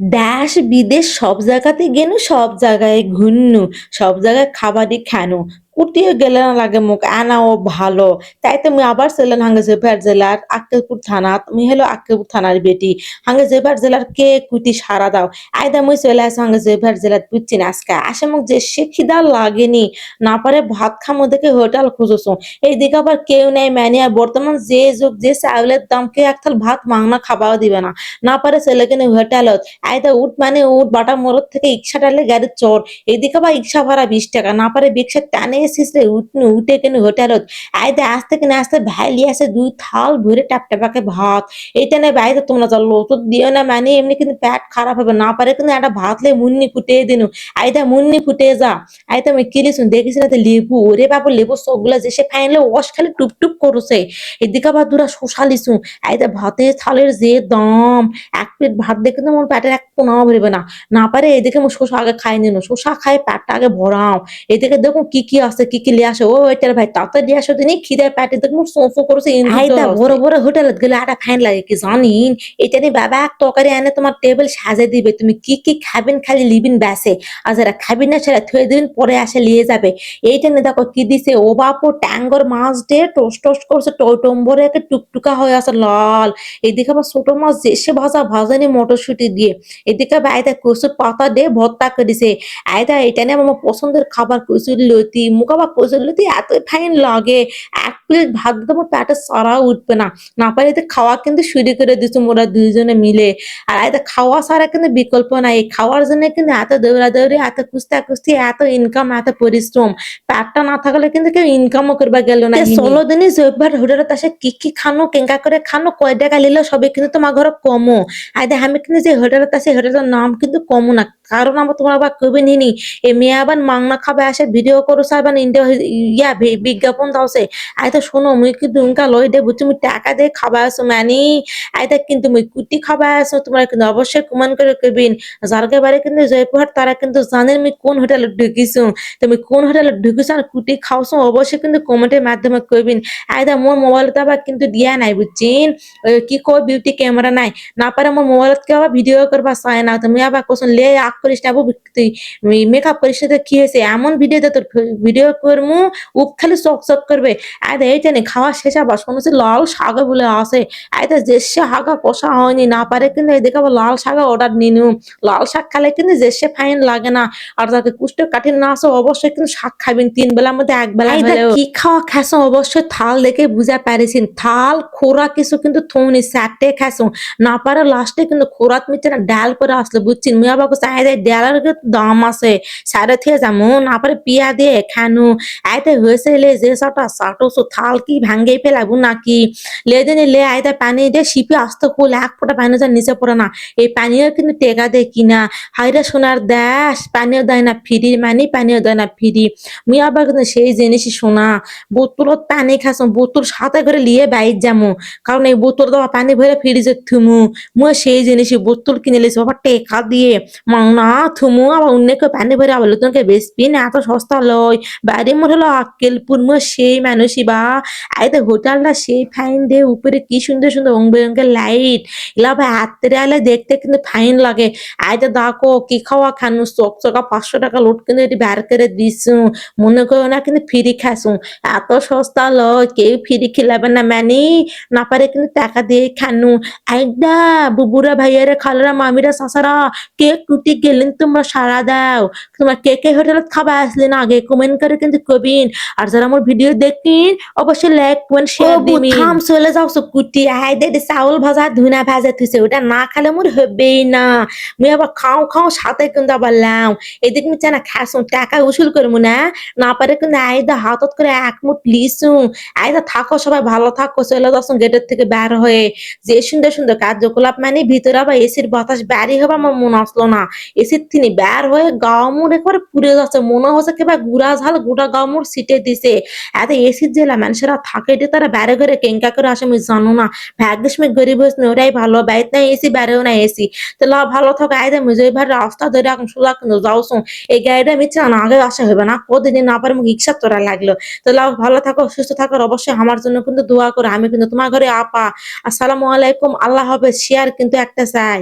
দেশ বিদেশ সব জায়গাতে গেনু সব জায়গায় ঘুরনু সব জায়গায় খাবারই খানু। কুটিয়ে গেলে না লাগে মুখ। আনাও ভালো। তাই তো আবার চলেন হাঙ্গে জেফার জেলার আক্কেলপুর থানা, তুমি হলো আক্কেলপুর থানার বেটি। হাঙ্গে জেফার জেলার কে কুটি সারা দাও? আয়দা মুই চলে আসো হাঙ্গে জেফার জেলার বুঝছি না আজকে আসে মুখ যে সে খিদা লাগেনি। না পারে ভাত খামো দেখে হোটেল খুঁজছো এইদিকে আবার কেউ নেই ম্যানিয়া বর্তমান যে যুগ, যে চাউলের দাম কে এক থাল ভাত মাংনা খাওয়াও দিবে না। না পারে ছেলেকে নিয়ে হোটেলত। আয়দা উঠ মানে উঠ বাটা মোড়র থেকে ইচ্ছা ডালে গাড়ির চড় এদিকে আবার ইচ্ছা ভাড়া বিশ টাকা। না পারে রিক্সা টানে রে উঠনু, উঠে কেন হোটেলত আয়দা আসতে কিনে আসতে ভাই লিয়ে আসে দুই থাল ভরে টাপ টাপাকে ভাত। এইটা নেই বাইরে তোমরা চলো তো দিও না মানে এমনি কিন্তু পেট খারাপ হবে। না পারে কিন্তু একটা ভাত লে মুন্নি ফুটে দিনু। আয়দা মুন্নি ফুটে যা। আয়দা আমি কিলিছুন দেখিস না লেবু? ওরে বাবু লেবু সবগুলা যে সে ফাইনলে ওয়াশ খালি টুপ টুপ করছে। এদিকে আবার দুরা শোষালিছু আয়দা ভাতের থালের যে দাম, এক প্লেট ভাত দেখে তো আমার পেটের এক পোনাও ভরবে না। না পারে এদিকে আমি শোষা আগে খাই নিন। শোষা খাই পেটটা আগে ভরাও। এদিকে দেখুন কি কি আছে। কি কি লিয়ে আসে? ও এটার ভাই তাতে দিয়ে আসো তিনি খিদে পেটে দেখুন সোফো করছে আইদা বড় বড় হোটেলত গেলে একটা ফাইন লাগে কি জানিন এটা নিয়ে বাবা এক তরকারি এনে তোমার টেবিল সাজে দিবে। তুমি কি কি খাবেন খালি লিবিন ব্যাসে। আর যারা খাবেন না সেটা থুয়ে দিন পরে আসে নিয়ে যাবে। এইটা নিয়ে দেখো কি দিছে? ও বাপু ট্যাঙ্গর মাছ দিয়ে টোস্ট টোস্ট করছে টম্বরে একে টুকটুকা হয়ে আছে লাল। এদিকে আবার ছোট মাছ দেশে ভাজা ভাজানি মটরশুটি দিয়ে। এদিকে আবার আয়দা কচুর পাতা দিয়ে ভর্তা করেছে আয়দা এটা নিয়ে আমার পছন্দের খাবার কচুর লতি আবার কচুর লতি এত ফাইন লাগে। এক প্লেট ভাত দিতে আমার পেটে সারা উঠবে না। না পারে এতে খাওয়া কিন্তু শুরু করে দিচ্ছ মোরা দুইজনে মিলে। আর এতে খাওয়া ছাড়া কিন্তু বিকল্প নাই। খাওয়ার জন্য কিন্তু এত দৌড়া দৌড়ি এত কুস্তা কুস্তি এত ইনকাম এত পরিশ্রম। পেটটা না থাকলে কিন্তু কেউ ইনকামও করবা গেল না। ষোলো দিনই জৈবার হোটেলত আসে কি কি খানো কেঙ্কা করে খানো কয় টাকা নিলে সবে কিন্তু তোমার ঘরে কমো। আইদা আমি কিন্তু যে হোটেলত আছে হোটেলের নাম কিন্তু কমো না। কারণ আমার তোমার আবার কবে নিনি। এ মেয়ে আবার মাংনা খাবে, আসে ভিডিও করো সাইবান ইন্ডিয়া ইয়া বিজ্ঞাপন দাওছে আইতা শোনো, মুই কিন্তু উনকা লই দে মুই টাকা দিয়ে খাবা আসো, মানি। আইতা কিন্তু মুই কুটি খাবা আসো, তোমরা কিন্তু অবশ্যই কুমান করে কইবিন যারকে বাড়ি কিন্তু জয়পুরহাট, তারা কিন্তু জানেন আমি কোন হোটেলে ঢুকিছো। তুমি কোন হোটেলে ঢুকিছো আর কুটি খাওছো, অবশ্যই কিন্তু কমেন্টের মাধ্যমে কইবিন। আইদা মোর মোবাইলতে আবার কিন্তু দিয়া নাই, বুঝছিন? কি কই বিউটি ক্যামেরা নাই? না পারে মোর মোবাইলত কে আবার ভিডিও করবা, চায় না। তুমি আবার কোসন লে করিস না বাবু, তুই মেকআপ করিস না কি হয়েছে? এমন ভিডিও দে তোর ভিডিও করমু উপ খালি চক চক করবে। আয়দা এইটা নে খাওয়া শেষ আবার শুনেছি লাল শাক বলে আসে। আয়দা যে সে হাগা কষা হয়নি না পারে কিন্তু এদিকে আবার লাল শাক অর্ডার নিনু। লাল শাক খালে কিন্তু যে সে ফাইন লাগে না। আর তাকে কুষ্ঠ কাঠিন না আসে অবশ্যই কিন্তু শাক খাবেন তিন বেলার মধ্যে এক বেলা কি খাওয়া খাসো অবশ্যই থাল দেখে বুঝা পারিছেন থাল খোরা কিছু কিন্তু থৌনি চারটে খাসো না পারে লাস্টে কিন্তু খোরাত মিটে না ডাল করে আসলে বুঝছেন মুই আবার চাই দেয় ডালের কিন্তু দাম আছে। সাড়ে থেকে যাব না পিয়া দিয়ে খানু। আইতে হয়েছে লে যে সাটা সাটো সো থাল কি ভাঙ্গে ফেলাবো নাকি? লে দিন লে, আইতে পানি দিয়ে শিপে আসতে কুল, এক ফোঁটা পানি যা নিচে পড়ে না। এই পানিও কিন্তু টেকা দেয় কিনা। হাইরে সোনার দেশ পানিও দেয় না ফিরি মানে পানিও দেয় না ফিরি মুই আবার কিন্তু সেই জিনিসই শোনা। বোতলত পানি খাসো বোতল সাথে করে লিয়ে বাইর যামু। কারণ এই বোতল দেওয়া পানি ভরে ফ্রিজে থুমু। মুই সেই জিনিসই বোতল কিনে লিছি বাবা টেকা দিয়ে। মাংনা থুমু, আবার অন্যকে পানি ভরে আবার লোকজনকে বেচবি না এত সস্তা লয়। বাড়ি মোট হলো আক্কেলপুর মুই সেই মানুষই বা। আইতে হোটেলটা সেই ফাইন দে, উপরে কি সুন্দর সুন্দর রং বেরঙের লাইট এলা ভাই হাতের আলে দেখতে কিন্তু ফাইন লাগে। আই আইতে দেখো, কি খাওয়া খানু চক চকা পাঁচশো টাকা লোট কিন্তু এটি বের করে দিছু মনে করো না কিন্তু ফ্রি খাসু। এত সস্তা লয়, কেউ ফ্রি খিলাবে না মানে। না পারে কিন্তু টাকা দিয়ে খানু। আইদা বুবুরা ভাইয়ারা, খালারা, মামিরা সাসারা কে কুটি গেলেন তোমরা সারা দাও। তোমার কে কে হোটেলত খাবার আসলেন আগে কমেন্ট করে কিন্তু কবিন। আর যারা আমার ভিডিও দেখেন অবশ্যই লাইক কমেন্ট শেয়ার থাম চলে যাও সব কুটি আই দে দে চাউল ভাজা ধুনা ভাজা থুইছে। ওটা না খালে মোর হবেই না। মুই আবার খাও খাও সাথে কিন্তু আবার লাও। এদিক মিছে না খাসু টাকা উসুল করব না। না পারে কিন্তু আইদা হাতত করে এক মুঠ লিসু আইদা থাকো সবাই ভালো থাকো চলে যাচ্ছ গেটের থেকে বের হয়ে। যে সুন্দর সুন্দর কার্যকলাপ মানে ভিতরে আবার এসির বাতাস ব্যারি হবে আমার মনে আসলো না। এসির তিনি বের হয়ে গাও মুড় একবারে পুড়ে যাচ্ছে। মনে হচ্ছে কিবা গুড়া ঝাল গোটা গাও মুড় সিটে দিছে। এত এসির জেলা মানুষেরা থাকে যে তারা বেড়ে করে কেঙ্কা করে আসে, আমি জানো না। ভাগ্যিস আমি গরিব হয়েছি ওরাই ভালো। বাইত না এসি বেড়েও না, এসি। তো লা, ভালো থাকো আইদা মুজে ভাই রাস্তা ধরে এখন সোজা কিন্তু যাওছো এই গাড়িটা মিচ্ছে না আগে আসা হবে না কদিন না পারে মুখ ইচ্ছা তোরা লাগল। তো লাও ভালো থাকো, সুস্থ থাকো অবশ্যই আমার জন্য কিন্তু দোয়া করো। আমি কিন্তু তোমার ঘরে আপা। আসসালামু আলাইকুম, আল্লাহ হবে শেয়ার কিন্তু একটা চাই।